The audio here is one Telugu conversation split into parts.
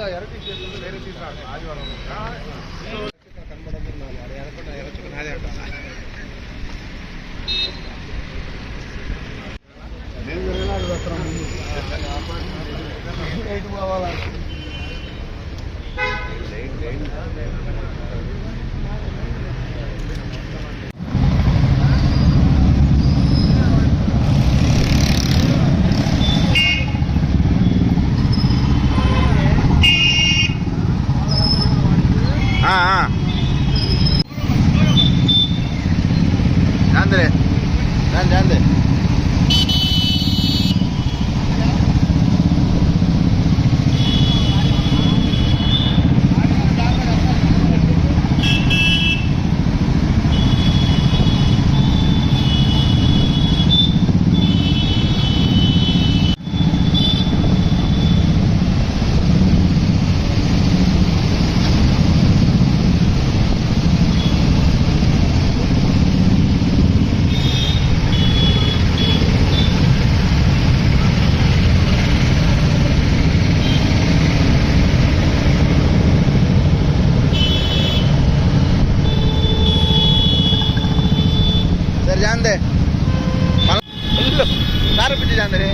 அந்த ಎರಡನೇ ಕೇಸಲ್ಲಿ ಬೇರೆ ತೀರ್ಮಾನ ಆದಿವಾರ ಕನ್ನಡ ನಾಳೆ ಅಡಯಾಡ ನಾಳೆ ಎರಡಕ್ಕೆ ನಾಳೆ ಆಟ ándale. Dale, ándale. సార్ పిచ్చి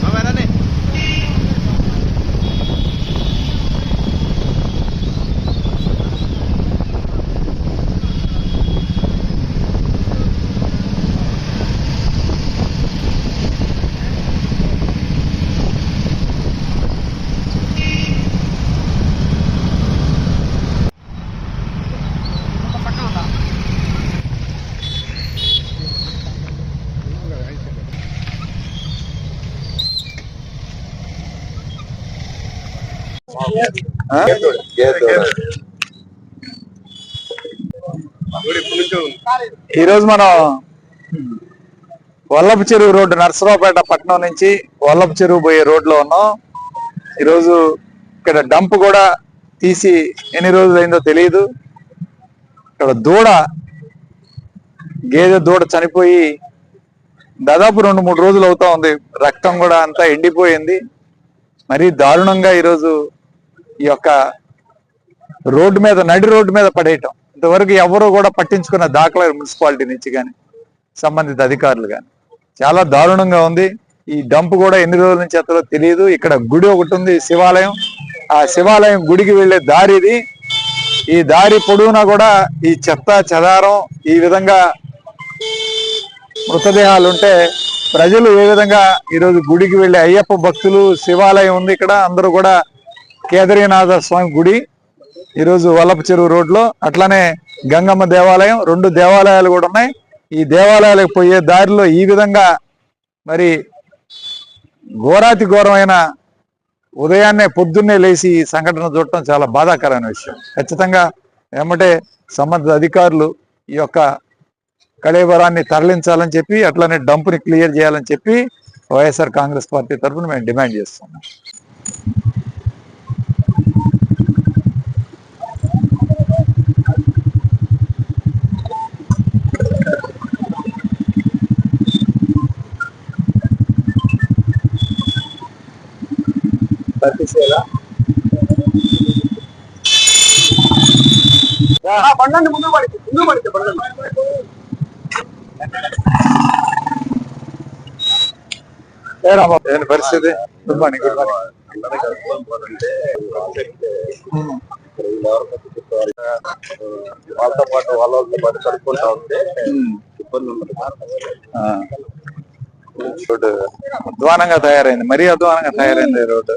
జాందే రండి ఈ రోజు మనం వల్లభ చెరువు రోడ్డు నర్సరావుపేట పట్టణం నుంచి వల్లభ చెరువు పోయే రోడ్లో ఉన్నాం. ఈరోజు ఇక్కడ డంప్ కూడా తీసి ఎన్ని రోజులు అయిందో తెలియదు ఇక్కడ దూడ గేదె దూడ చనిపోయి దాదాపు రెండు మూడు రోజులు అవుతా ఉంది. రక్తం కూడా అంతా ఎండిపోయింది. మరీ దారుణంగా ఈరోజు ఈ యొక్క రోడ్డు మీద నడి రోడ్డు మీద పడేయటం. ఇంతవరకు ఎవరు కూడా పట్టించుకున్న దాఖలా మున్సిపాలిటీ నుంచి కానీ సంబంధిత అధికారులు కానీ చాలా దారుణంగా ఉంది. ఈ డంప్ కూడా ఎన్ని రోజుల నుంచి ఎత్తలో తెలియదు ఇక్కడ గుడి ఒకటి ఉంది శివాలయం. ఆ శివాలయం గుడికి వెళ్ళే దారి ఇది. ఈ దారి పొడవునా కూడా ఈ చెత్త చెదారం ఈ విధంగా మృతదేహాలు ఉంటే ప్రజలు ఏ విధంగా ఈరోజు గుడికి వెళ్ళే అయ్యప్ప భక్తులు శివాలయం ఉంది ఇక్కడ. అందరూ కూడా కేదరీనాథ స్వామి గుడి ఈరోజు వల్లప చెరువు రోడ్లో అట్లానే గంగమ్మ దేవాలయం రెండు దేవాలయాలు కూడా ఉన్నాయి. ఈ దేవాలయాలకు పోయే దారిలో ఈ విధంగా మరి ఘోరాతి ఘోరమైన ఉదయాన్నే పొద్దున్నే లేచి ఈ సంఘటన చూడటం చాలా బాధాకరమైన విషయం. ఖచ్చితంగా ఏమంటే సంబంధిత అధికారులు ఈ యొక్క కళేబరాన్ని తరలించాలని చెప్పి అట్లానే డంప్ని క్లియర్ చేయాలని చెప్పి వైఎస్ఆర్ కాంగ్రెస్ పార్టీ తరఫున మేము డిమాండ్ చేస్తున్నాం. బండి ముందు పడితే ముందు పడితే ఏంటి పరిస్థితి? Good morning good morning. వాళ్ళతో పాటు వాళ్ళతో పాటు కడుక్కుంటా ఉంటే ఇబ్బంది ఉంటుంది. రోడ్డు. అధ్వానంగా తయారైంది మరీ అధ్వానంగా తయారైంది రోడ్డు.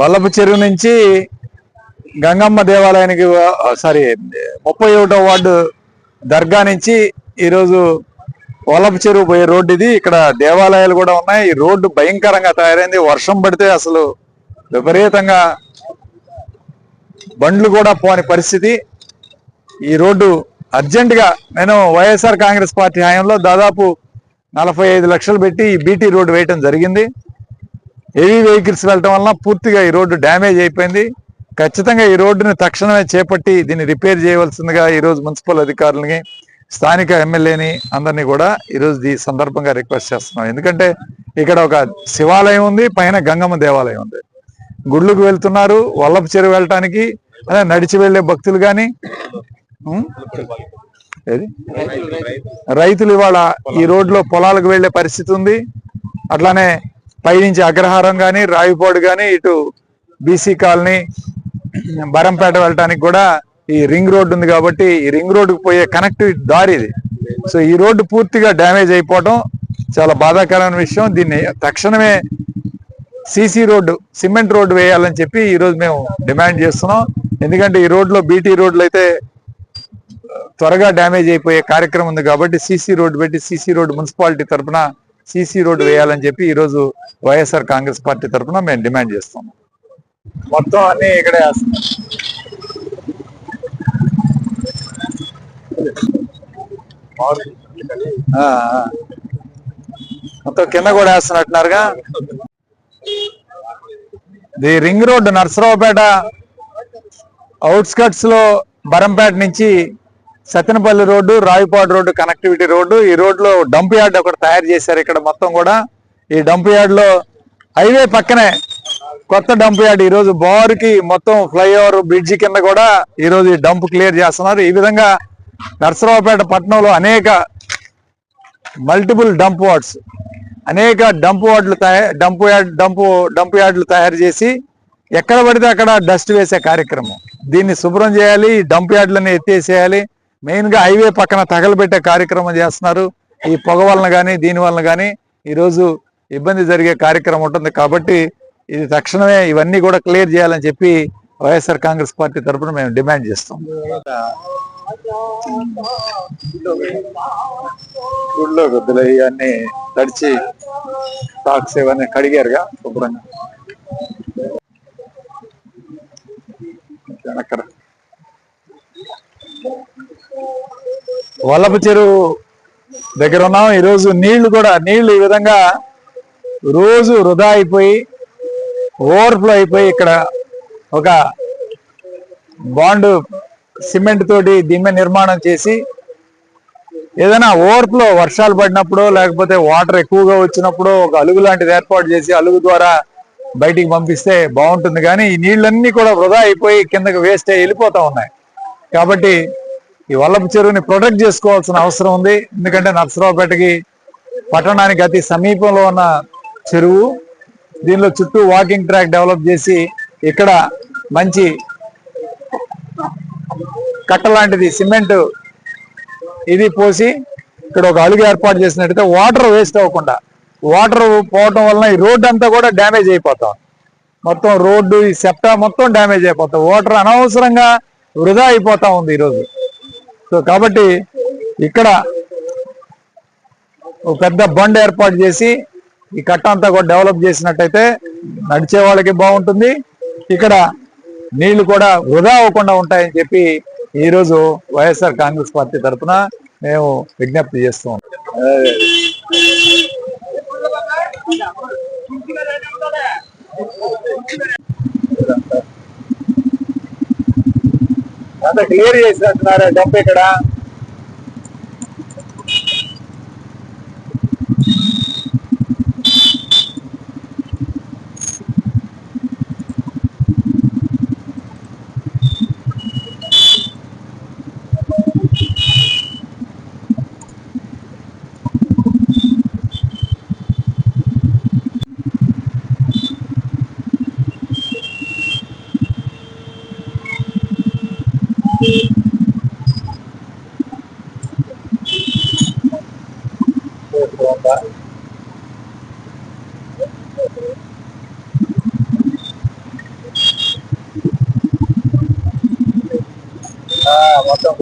వల్లపు చెరువు నుంచి గంగమ్మ దేవాలయానికి సారీ ముప్పై ఒకటో వార్డు దర్గా నుంచి ఈరోజు వలప చెరువు పోయే రోడ్డు ఇది. ఇక్కడ దేవాలయాలు కూడా ఉన్నాయి. ఈ రోడ్డు భయంకరంగా తయారైంది. వర్షం పడితే అసలు విపరీతంగా బండ్లు కూడా పోని పరిస్థితి. ఈ రోడ్డు అర్జెంటుగా నేను వైఎస్ఆర్ కాంగ్రెస్ పార్టీ హయాంలో దాదాపు నలభై ఐదు లక్షలు పెట్టి ఈ బీటీ రోడ్డు వేయటం జరిగింది. హెవీ వెహికల్స్ వెళ్ళటం వలన పూర్తిగా ఈ రోడ్డు డ్యామేజ్ అయిపోయింది. ఖచ్చితంగా ఈ రోడ్డుని తక్షణమే చేపట్టి దీన్ని రిపేర్ చేయవలసిందిగా ఈ రోజు మున్సిపల్ అధికారులని స్థానిక ఎమ్మెల్యేని అందరినీ కూడా ఈరోజు ఈ సందర్భంగా రిక్వెస్ట్ చేస్తున్నాం. ఎందుకంటే ఇక్కడ ఒక శివాలయం ఉంది పైన గంగమ్మ దేవాలయం ఉంది. గుళ్ళకు వెళ్తున్నారు వల్లపు చెరువు వెళ్ళటానికి అదే నడిచి వెళ్ళే భక్తులు కానీ ఏది? రైతులు ఇవాళ ఈ రోడ్లో పొలాలకు వెళ్ళే పరిస్థితి ఉంది. అట్లానే పైనుంచి అగ్రహారం కానీ రావిపోడు కానీ ఇటు బీసీ కాలనీ బరంపేట వెళ్ళటానికి కూడా ఈ రింగ్ రోడ్డు ఉంది కాబట్టి ఈ రింగ్ రోడ్డుకు పోయే కనెక్టివిటీ దారి ఇది. సో ఈ రోడ్డు పూర్తిగా డ్యామేజ్ అయిపోవటం చాలా బాధాకరమైన విషయం. దీన్ని తక్షణమే సీసీ రోడ్డు సిమెంట్ రోడ్డు వేయాలని చెప్పి ఈరోజు మేము డిమాండ్ చేస్తున్నాం. ఎందుకంటే ఈ రోడ్లో బీటీ రోడ్లు అయితే త్వరగా డ్యామేజ్ అయిపోయే కార్యక్రమం ఉంది కాబట్టి సీసీ రోడ్డు పెట్టి సీసీ రోడ్డు మున్సిపాలిటీ తరఫున సీసీ రోడ్డు వేయాలని చెప్పి ఈరోజు వైఎస్ఆర్ కాంగ్రెస్ పార్టీ తరఫున మేము డిమాండ్ చేస్తున్నాం. మొత్తం అన్ని ఇక్కడే వేస్తున్నాం. మొత్తం కింద కూడా వేస్తున్నట్టున్నారుగా. ది రింగ్ రోడ్ నర్సరావుపేట అవుట్స్కట్స్లో బరంపేట నుంచి Sattenapalli road Ravipadu road connectivity road ఈ రోడ్లో డంప్ యార్డ్ ఒకటి తయారు చేశారు ఇక్కడ మొత్తం కూడా. ఈ డంప్ యార్డ్లో హైవే పక్కనే కొత్త డంప్ యార్డ్ ఈరోజు బారుకి మొత్తం ఫ్లైఓవర్ బ్రిడ్జి కింద కూడా ఈరోజు ఈ డంప్ క్లియర్ చేస్తున్నారు. ఈ విధంగా నర్సరావుపేట పట్టణంలో అనేక మల్టిపుల్ డంప్ వార్డ్స్ అనేక డంప్ వార్డులు తయారు డంప్ యార్డ్ డంపు డంప్ యార్డులు తయారు చేసి ఎక్కడ పడితే అక్కడ డస్ట్ వేసే కార్యక్రమం. దీన్ని శుభ్రం చేయాలి డంప్ యార్డులని ఎత్తేసేయాలి. మెయిన్గా హైవే పక్కన తగలబెట్టే కార్యక్రమం చేస్తున్నారు. ఈ పొగ వలన కానీ దీని వలన కానీ ఈరోజు ఇబ్బంది జరిగే కార్యక్రమం ఉంటుంది. కాబట్టి ఇది తక్షణమే ఇవన్నీ కూడా క్లియర్ చేయాలని చెప్పి వైఎస్ఆర్ కాంగ్రెస్ పార్టీ తరఫున మేము డిమాండ్ చేస్తాం. గుళ్ళో కొద్దులు ఇవన్నీ తడిచి స్టాక్స్ ఇవన్నీ కడిగారుగా శుభ్రంగా. అక్కడ వల్లభ చెరువు దగ్గర ఉన్నాం. ఈరోజు నీళ్ళు కూడా నీళ్ళు ఈ విధంగా రోజు వృధా అయిపోయి ఓవర్ఫ్లో అయిపోయి ఇక్కడ ఒక బాండ్ సిమెంట్ తోటి దీని నిర్మాణం చేసి ఏదైనా ఓవర్ఫ్లో వర్షాలు పడినప్పుడు లేకపోతే వాటర్ ఎక్కువగా వచ్చినప్పుడు ఒక అలుగు లాంటిది ఏర్పాటు చేసి అలుగు ద్వారా బయటికి పంపిస్తే బాగుంటుంది. కానీ ఈ నీళ్ళన్నీ కూడా వృధా అయిపోయి కిందకి వేస్ట్ వెళ్ళిపోతా ఉన్నాయి. కాబట్టి ఈ వల్లపు చెరువుని ప్రొటెక్ట్ చేసుకోవాల్సిన అవసరం ఉంది. ఎందుకంటే నర్సరావుపేటకి పట్టణానికి అతి సమీపంలో ఉన్న చెరువు. దీనిలో చుట్టూ వాకింగ్ ట్రాక్ డెవలప్ చేసి ఇక్కడ మంచి కట్ట లాంటిది సిమెంట్ ఇది పోసి ఇక్కడ ఒక అలుగు ఏర్పాటు చేసినట్టయితే వాటర్ వేస్ట్ అవ్వకుండా వాటర్ పోవటం వలన ఈ రోడ్డు అంతా కూడా డ్యామేజ్ అయిపోతాం మొత్తం రోడ్డు ఈ సెప్టా మొత్తం డ్యామేజ్ అయిపోతాం వాటర్ అనవసరంగా వృధా అయిపోతా ఉంది ఈరోజు. సో కాబట్టి ఇక్కడ ఒక పెద్ద బండ్ ఏర్పాటు చేసి ఈ కట్ట అంతా కూడా డెవలప్ చేసినట్టయితే నడిచే వాళ్ళకి బాగుంటుంది. ఇక్కడ నీళ్ళు కూడా వృధా అవ్వకుండా ఉంటాయని చెప్పి ఈ రోజు వైఎస్ఆర్ కాంగ్రెస్ పార్టీ తరఫున మేము విజ్ఞప్తి చేస్తూ ఉంటాం అంత క్లియర్ చేసినట్టున్నారు? డబ్బు ఇక్కడ మొత్తం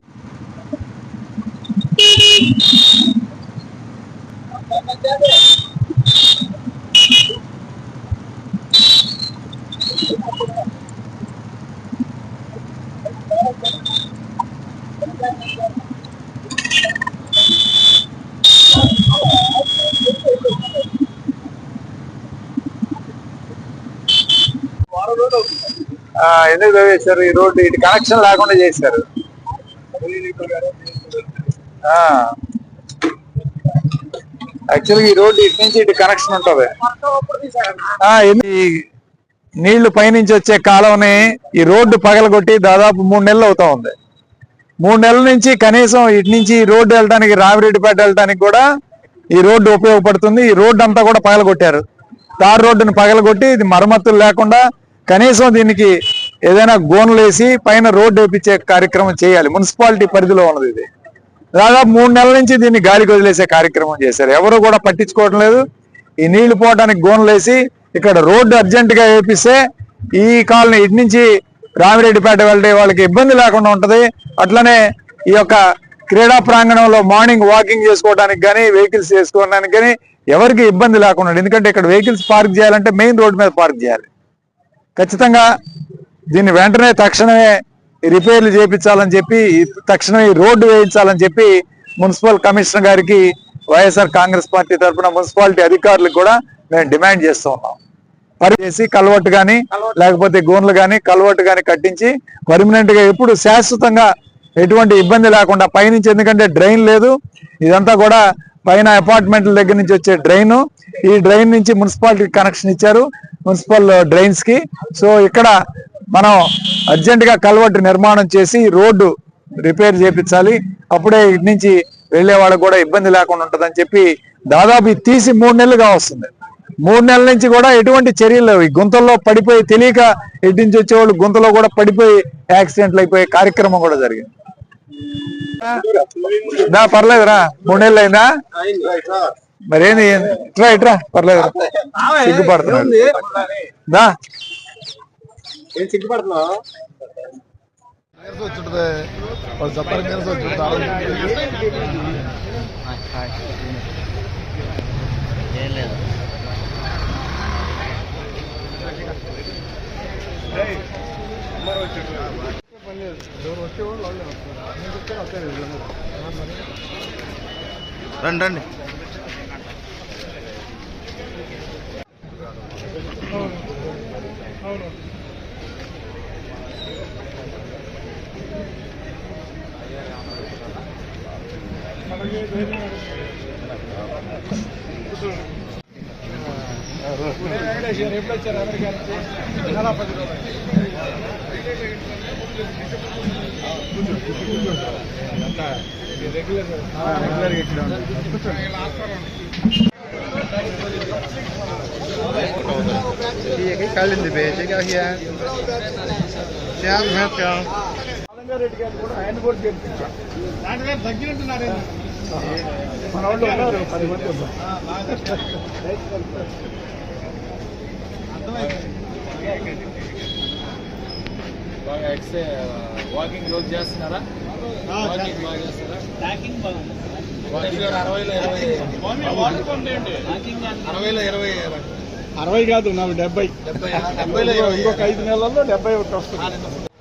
ఆ, ఎందుకు తవ్వేశారు ఈ రోడ్డు ఇటు కనెక్షన్ లేకుండా చేశారు యాక్చువల్గా ఈ రోడ్డు ఇటు నుంచి ఇటు కనెక్షన్ ఉంటుంది. ఆ, నీళ్ళు పైనుంచి వచ్చే కాలంని ఈ రోడ్డు పగలగొట్టి దాదాపు మూడు నెలలు అవుతా ఉంది. మూడు నెలల నుంచి కనీసం ఇటు నుంచి ఈ రోడ్డు వెళ్ళడానికి రామిరెడ్డిపేట వెళ్ళడానికి కూడా ఈ రోడ్డు ఉపయోగపడుతుంది. ఈ రోడ్డు అంతా కూడా పగలగొట్టారు. తార్ రోడ్డుని పగలగొట్టి ఇది మరమ్మతులు లేకుండా కనీసం దీనికి ఏదైనా గోన్లు వేసి పైన రోడ్డు వేపించే కార్యక్రమం చేయాలి. మున్సిపాలిటీ పరిధిలో ఉన్నది ఇది. దాదాపు మూడు నెలల నుంచి దీన్ని గాలికి వదిలేసే కార్యక్రమం చేశారు. ఎవరు కూడా పట్టించుకోవడం లేదు. ఈ నీళ్ళు పోవడానికి గోన్లు ఇక్కడ రోడ్డు అర్జెంట్గా వేపిస్తే ఈ కాలనీ ఇటు నుంచి రామిరెడ్డిపేట వెళ్ళే వాళ్ళకి ఇబ్బంది లేకుండా ఉంటది. అట్లనే ఈ యొక్క క్రీడా ప్రాంగణంలో మార్నింగ్ వాకింగ్ చేసుకోవడానికి కానీ వెహికల్స్ చేసుకోవడానికి కానీ ఎవరికి ఇబ్బంది లేకుండా ఎందుకంటే ఇక్కడ వెహికల్స్ పార్క్ చేయాలంటే మెయిన్ రోడ్ మీద పార్క్ చేయాలి. ఖచ్చితంగా దీన్ని వెంటనే తక్షణమే రిపేర్లు చేయించాలని చెప్పి తక్షణమే ఈ రోడ్డు వేయించాలని చెప్పి మున్సిపల్ కమిషనర్ గారికి వైఎస్ఆర్ కాంగ్రెస్ పార్టీ తరఫున మున్సిపాలిటీ అధికారులకు కూడా మేము డిమాండ్ చేస్తూ ఉన్నాం. పరి చేసి గాని లేకపోతే గోన్లు గాని కల్వర్ట్ గాని కట్టించి పర్మనెంట్గా ఎప్పుడు శాశ్వతంగా ఎటువంటి ఇబ్బంది లేకుండా పైనుంచి ఎందుకంటే డ్రైన్ లేదు ఇదంతా కూడా పైన అపార్ట్మెంట్ల దగ్గర నుంచి వచ్చే డ్రైన్. ఈ డ్రైన్ నుంచి మున్సిపాలిటీ కనెక్షన్ ఇచ్చారు మున్సిపల్ డ్రైన్స్కి సో ఇక్కడ మనం అర్జెంట్గా కల్వర్ట్ నిర్మాణం చేసి రోడ్డు రిపేర్ చేపించాలి. అప్పుడే ఇటు నుంచి వెళ్ళే వాళ్ళకి కూడా ఇబ్బంది లేకుండా ఉంటదని చెప్పి దాదాపు తీసి మూడు నెలలుగా వస్తుంది. మూడు నెలల నుంచి కూడా ఎటువంటి చర్యలు లేవు. ఈ గుంతల్లో పడిపోయి తెలియక ఇటు నుంచి వచ్చేవాళ్ళు గుంతలో కూడా పడిపోయి యాక్సిడెంట్లు అయిపోయే కార్యక్రమం కూడా జరిగింది. దా పర్లేదురా. మూడు నెలలు అయిందా? మరేంది? ఇట్రా ఇట్రా పర్లేదు సిగ్గుపడుతున్నాడు. దా. ఏం సిగ్గుపడుతున్నావు? నీరసం వచ్చింటది వాళ్ళు చెప్పాలి నీరసం వచ్చింటుంది రండి. రండి ఎప్పుడొచ్చారు అమెరికా నుంచి నెల పది రోజులు రెగ్యులర్ రెగ్యులర్ ఇట్లా ठीक है कल इंदे बेचेगा क्या श्याम है क्या కాలింది బేచి శ్యామ్ హెత్ మన వాళ్ళు ఉన్నారు పది మంది ఉన్నారు. బాగా ఎక్సే వాకింగ్ రోజు చేస్తున్నారా వాకింగ్ బాగా చేస్తారా వాకింగ్ అరవైలో ఇరవై అరవై కాదు నాకు డెబ్బై. డెబ్బై ఇంకొక ఐదు నెలల్లో డెబ్బై ఒకటి వస్తుంది.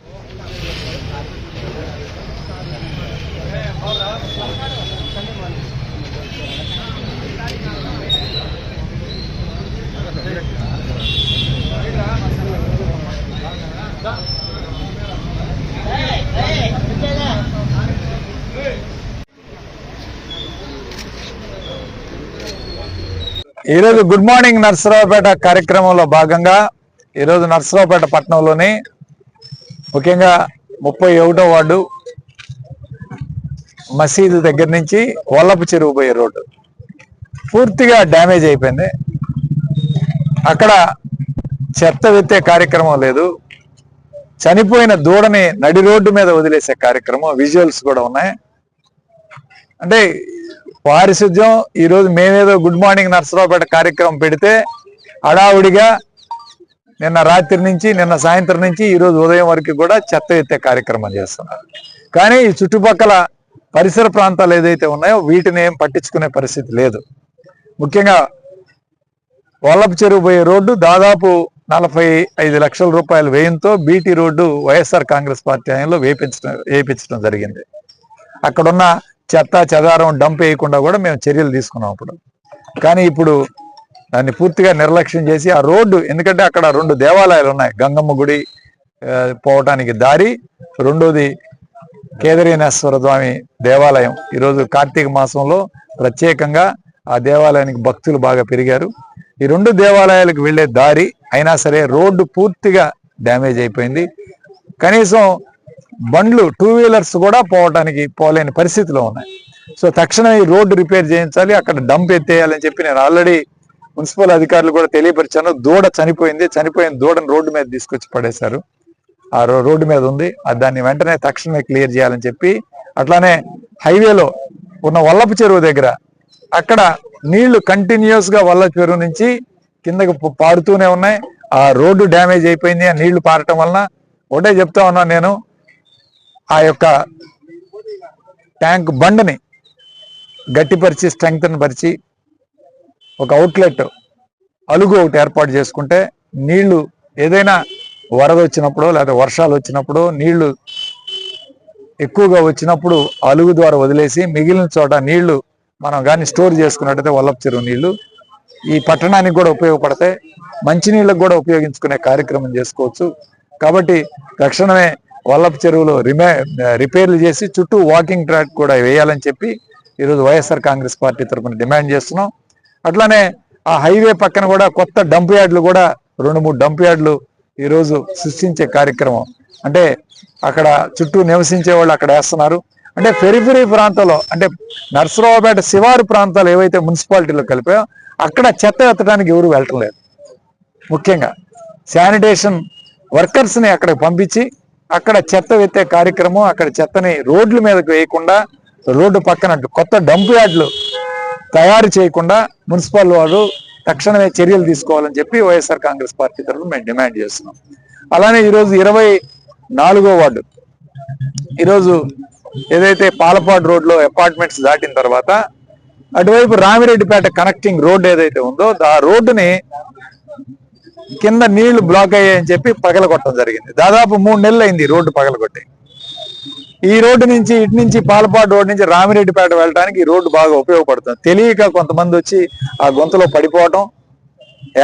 ఈరోజు గుడ్ మార్నింగ్ నర్సరావుపేట కార్యక్రమంలో భాగంగా ఈరోజు నర్సరావుపేట పట్టణంలోని ముఖ్యంగా ముప్పై ఒకటో వార్డు మసీదు దగ్గర నుంచి వల్లపు చెరువు పోయే రోడ్డు. పూర్తిగా డ్యామేజ్ అయిపోయింది. అక్కడ చెత్త వెత్తే కార్యక్రమం లేదు. చనిపోయిన దూడని నడి రోడ్డు మీద వదిలేసే కార్యక్రమం విజువల్స్ కూడా ఉన్నాయి. అంటే పారిశుద్ధ్యం ఈరోజు మేమేదో గుడ్ మార్నింగ్ నర్సరావుపేట కార్యక్రమం పెడితే హడావుడిగా నిన్న రాత్రి నుంచి నిన్న సాయంత్రం నుంచి ఈరోజు ఉదయం వరకు కూడా చెత్త ఎత్తే కార్యక్రమం చేస్తున్నారు. కానీ ఈ చుట్టుపక్కల పరిసర ప్రాంతాలు ఏదైతే ఉన్నాయో వీటిని ఏం పట్టించుకునే పరిస్థితి లేదు. ముఖ్యంగా వల్లపు చెరువు పోయే రోడ్డు దాదాపు నలభై ఐదు లక్షల రూపాయల వ్యయంతో BT road YSR congress party ఆయనలో వేపించడం వేయించడం జరిగింది. అక్కడున్న చెత్త చెదారం డంప్ వేయకుండా కూడా మేము చర్యలు తీసుకున్నాం అప్పుడు. కానీ ఇప్పుడు దాన్ని పూర్తిగా నిర్లక్ష్యం చేసి ఆ రోడ్డు ఎందుకంటే అక్కడ రెండు దేవాలయాలు ఉన్నాయి. గంగమ్మ గుడి పోవటానికి దారి రెండోది కేదరీనేశ్వర స్వామి దేవాలయం. ఈరోజు కార్తీక మాసంలో ప్రత్యేకంగా ఆ దేవాలయానికి భక్తులు బాగా పెరిగారు. ఈ రెండు దేవాలయాలకు వెళ్ళే దారి అయినా సరే రోడ్డు పూర్తిగా డ్యామేజ్ అయిపోయింది. కనీసం బండ్లు టూ వీలర్స్ కూడా పోవటానికి పోలేని పరిస్థితిలో ఉన్నాయి. సో తక్షణమే ఈ రోడ్డు రిపేర్ చేయించాలి అక్కడ డంప్ ఎత్తేయాలని చెప్పి నేను ఆల్రెడీ మున్సిపల్ అధికారులు కూడా తెలియపరిచాను. దూడ చనిపోయింది చనిపోయిన దూడను రోడ్డు మీద తీసుకొచ్చి పడేశారు. ఆ రోడ్డు మీద ఉంది. దాన్ని వెంటనే తక్షణమే క్లియర్ చేయాలని చెప్పి అట్లానే హైవేలో ఉన్న వల్లపు చెరువు దగ్గర అక్కడ నీళ్ళు కంటిన్యూస్గా వల్ల చెరువు నుంచి కిందకి పారుతూనే ఉన్నాయి. ఆ రోడ్డు డ్యామేజ్ అయిపోయింది. ఆ నీళ్ళు పారటం వలన ఒకటే చెప్తా ఉన్నా నేను ఆ యొక్క ట్యాంక్ బండని గట్టిపరిచి స్ట్రెంగ్త్ని పరిచి ఒక అవుట్లెట్ అలుగు ఒకటి ఏర్పాటు చేసుకుంటే నీళ్ళు ఏదైనా వరద వచ్చినప్పుడు లేదా వర్షాలు వచ్చినప్పుడు నీళ్ళు ఎక్కువగా వచ్చినప్పుడు అలుగు ద్వారా వదిలేసి మిగిలిన చోట నీళ్ళు మనం కానీ స్టోర్ చేసుకున్నట్టయితే వల్లపు చెరువు నీళ్ళు. ఈ పట్టణానికి కూడా ఉపయోగపడతాయి. మంచినీళ్ళకు కూడా ఉపయోగించుకునే కార్యక్రమం చేసుకోవచ్చు. కాబట్టి తక్షణమే వల్లపు చెరువులో రిమే రిపేర్లు చేసి చుట్టూ వాకింగ్ ట్రాక్ కూడా వేయాలని చెప్పి ఈరోజు వైఎస్ఆర్ కాంగ్రెస్ పార్టీ తరఫున డిమాండ్ చేస్తున్నాం. అట్లానే ఆ హైవే పక్కన కూడా కొత్త డంప్ యార్డులు కూడా రెండు మూడు డంప్ యార్డులు ఈరోజు సృష్టించే కార్యక్రమం. అంటే అక్కడ చుట్టూ నివసించే వాళ్ళు అక్కడ వేస్తున్నారు. అంటే పెరిఫెరీ ప్రాంతంలో అంటే నర్సరావుపేట శివారు ప్రాంతాలు ఏవైతే మున్సిపాలిటీలో కలిపాయో అక్కడ చెత్త ఎత్తడానికి ఎవరు వెళ్ళటం లేదు. ముఖ్యంగా శానిటేషన్ వర్కర్స్ని అక్కడ అక్కడికి పంపించి అక్కడ చెత్త ఎత్తే కార్యక్రమం అక్కడ చెత్తని రోడ్ల మీదకి వేయకుండా రోడ్డు పక్కన కొత్త డంప్ యార్డ్లు తయారు చేయకుండా మున్సిపల్ వారు తక్షణమే చర్యలు తీసుకోవాలని చెప్పి వైఎస్ఆర్ కాంగ్రెస్ పార్టీ తరఫున మేము డిమాండ్ చేస్తున్నాం. అలానే ఈరోజు ఇరవై నాలుగో వార్డు. ఈరోజు ఏదైతే పాలపాడు రోడ్లో అపార్ట్మెంట్స్ దాటిన తర్వాత అటువైపు రామిరెడ్డిపేట కనెక్టింగ్ రోడ్ ఏదైతే ఉందో ఆ రోడ్డుని కింద నీళ్ళు బ్లాక్ అయ్యాయని చెప్పి పగలగొట్టడం జరిగింది. దాదాపు మూడు నెలలు అయింది రోడ్డు పగలగొట్టి. ఈ రోడ్డు నుంచి ఇటు నుంచి పాలపాడు రోడ్డు నుంచి రామిరెడ్డిపేట వెళ్ళడానికి ఈ రోడ్డు బాగా ఉపయోగపడుతుంది. తెలియక కొంతమంది వచ్చి ఆ గొంతులో పడిపోవటం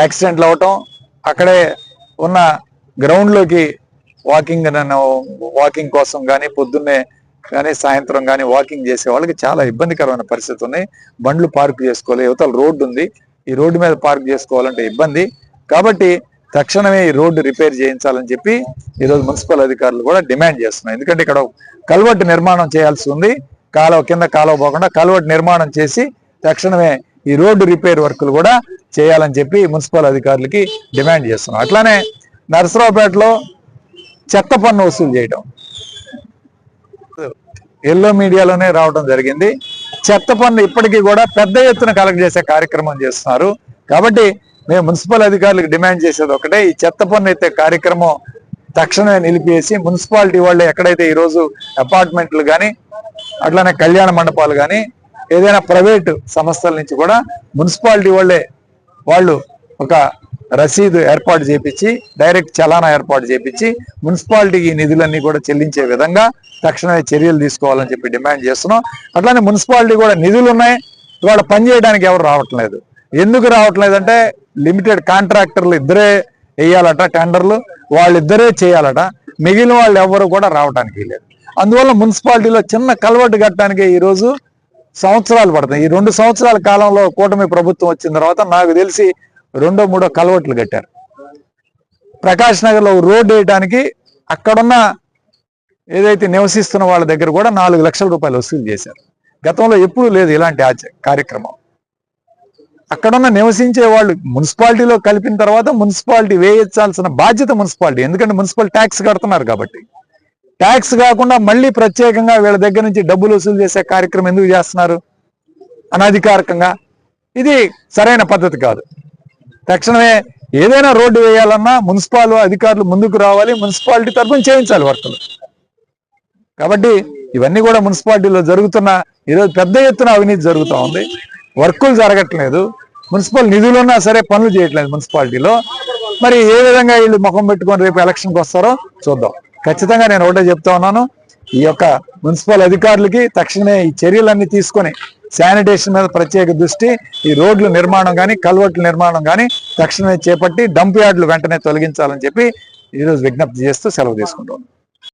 యాక్సిడెంట్లు అవటం అక్కడే ఉన్న గ్రౌండ్లోకి వాకింగ్ వాకింగ్ కోసం కానీ పొద్దున్నే కానీ సాయంత్రం కానీ వాకింగ్ చేసే వాళ్ళకి చాలా ఇబ్బందికరమైన పరిస్థితి ఉన్నాయి బండ్లు పార్క్ చేసుకోవాలి. యువతల రోడ్డు ఉంది. ఈ రోడ్డు మీద పార్క్ చేసుకోవాలంటే ఇబ్బంది. కాబట్టి తక్షణమే ఈ రోడ్డు రిపేర్ చేయించాలని చెప్పి ఈరోజు మున్సిపల్ అధికారులు కూడా డిమాండ్ చేస్తున్నాయి ఎందుకంటే ఇక్కడ కల్వర్ట్ నిర్మాణం చేయాల్సి ఉంది. కాలువ కింద కాలువ పోకుండా కల్వర్ట్ నిర్మాణం చేసి తక్షణమే ఈ రోడ్డు రిపేర్ వర్కులు కూడా చేయాలని చెప్పి మున్సిపల్ అధికారులకి డిమాండ్ చేస్తున్నాం అట్లానే నరసరావుపేటలో చెత్త పన్ను వసూలు చేయడం ఎల్లో మీడియాలోనే రావడం జరిగింది. చెత్త పన్ను ఇప్పటికీ కూడా పెద్ద ఎత్తున కలెక్ట్ చేసే కార్యక్రమం చేస్తున్నారు. కాబట్టి మేము మున్సిపల్ అధికారులకు డిమాండ్ చేసేది ఒకటే. ఈ చెత్త పన్ను ఎత్తే కార్యక్రమం తక్షణమే నిలిపేసి మున్సిపాలిటీ వాళ్ళు ఎక్కడైతే ఈరోజు అపార్ట్మెంట్లు కానీ అట్లానే కళ్యాణ మండపాలు కానీ ఏదైనా ప్రైవేట్ సంస్థల నుంచి కూడా మున్సిపాలిటీ వాళ్ళే వాళ్ళు ఒక రసీదు ఏర్పాటు చేపించి డైరెక్ట్ చలానా ఏర్పాటు చేపించి మున్సిపాలిటీకి ఈ నిధులన్నీ కూడా చెల్లించే విధంగా తక్షణమే చర్యలు తీసుకోవాలని చెప్పి డిమాండ్ చేస్తున్నాం. అట్లానే మున్సిపాలిటీ కూడా నిధులు ఉన్నాయి ఇవాళ పని చేయడానికి ఎవరు రావట్లేదు. ఎందుకు రావట్లేదంటే లిమిటెడ్ కాంట్రాక్టర్లు ఇద్దరే వేయాలట టెండర్లు వాళ్ళిద్దరే చేయాలట. మిగిలిన వాళ్ళు ఎవరు కూడా రావడానికి లేదు అందువల్ల మున్సిపాలిటీలో చిన్న కల్వర్టు కట్టడానికి ఈరోజు సంవత్సరాలు పడతాయి ఈ రెండు సంవత్సరాల కాలంలో కూటమి ప్రభుత్వం వచ్చిన తర్వాత నాకు తెలిసి రెండో మూడో కల్వర్ట్లు కట్టారు. ప్రకాష్ నగర్లో రోడ్డు వేయడానికి అక్కడున్న ఏదైతే నివసిస్తున్న వాళ్ళ దగ్గర కూడా నాలుగు లక్షల రూపాయలు వసూలు చేశారు. గతంలో ఎప్పుడూ లేదు ఇలాంటి ఆచ- కార్యక్రమం. అక్కడున్న నివసించే వాళ్ళు మున్సిపాలిటీలో కలిపిన తర్వాత మున్సిపాలిటీ వేయించాల్సిన బాధ్యత మున్సిపాలిటీ. ఎందుకంటే మున్సిపల్ ట్యాక్స్ కడుతున్నారు కాబట్టి. ట్యాక్స్ కాకుండా మళ్ళీ ప్రత్యేకంగా వీళ్ళ దగ్గర నుంచి డబ్బులు వసూలు చేసే కార్యక్రమం ఎందుకు చేస్తున్నారు? అనధికారికంగా. ఇది సరైన పద్ధతి కాదు. తక్షణమే ఏదైనా రోడ్డు వేయాలన్నా మున్సిపాల్ అధికారులు ముందుకు రావాలి మున్సిపాలిటీ తరఫున చేయించాలి వర్కులు. కాబట్టి ఇవన్నీ కూడా మున్సిపాలిటీలో జరుగుతున్న ఈరోజు పెద్ద ఎత్తున అవినీతి జరుగుతూ ఉంది. వర్కులు జరగట్లేదు. మున్సిపల్ నిధులు ఉన్నా సరే పనులు చేయట్లేదు మున్సిపాలిటీలో. మరి ఏ విధంగా వీళ్ళు ముఖం పెట్టుకొని రేపు ఎలక్షన్కి వస్తారో చూద్దాం. ఖచ్చితంగా నేను ఒకటే చెప్తా ఉన్నాను. ఈ యొక్క మున్సిపల్ అధికారులకి తక్షణమే ఈ చర్యలన్నీ తీసుకొని శానిటేషన్ మీద ప్రత్యేక దృష్టి ఈ రోడ్ల నిర్మాణం కానీ కల్వర్ట్ల నిర్మాణం కానీ తక్షణమే చేపట్టి డంప్ యార్డులు వెంటనే తొలగించాలని చెప్పి ఈరోజు విజ్ఞప్తి చేస్తూ సెలవు తీసుకుంటాం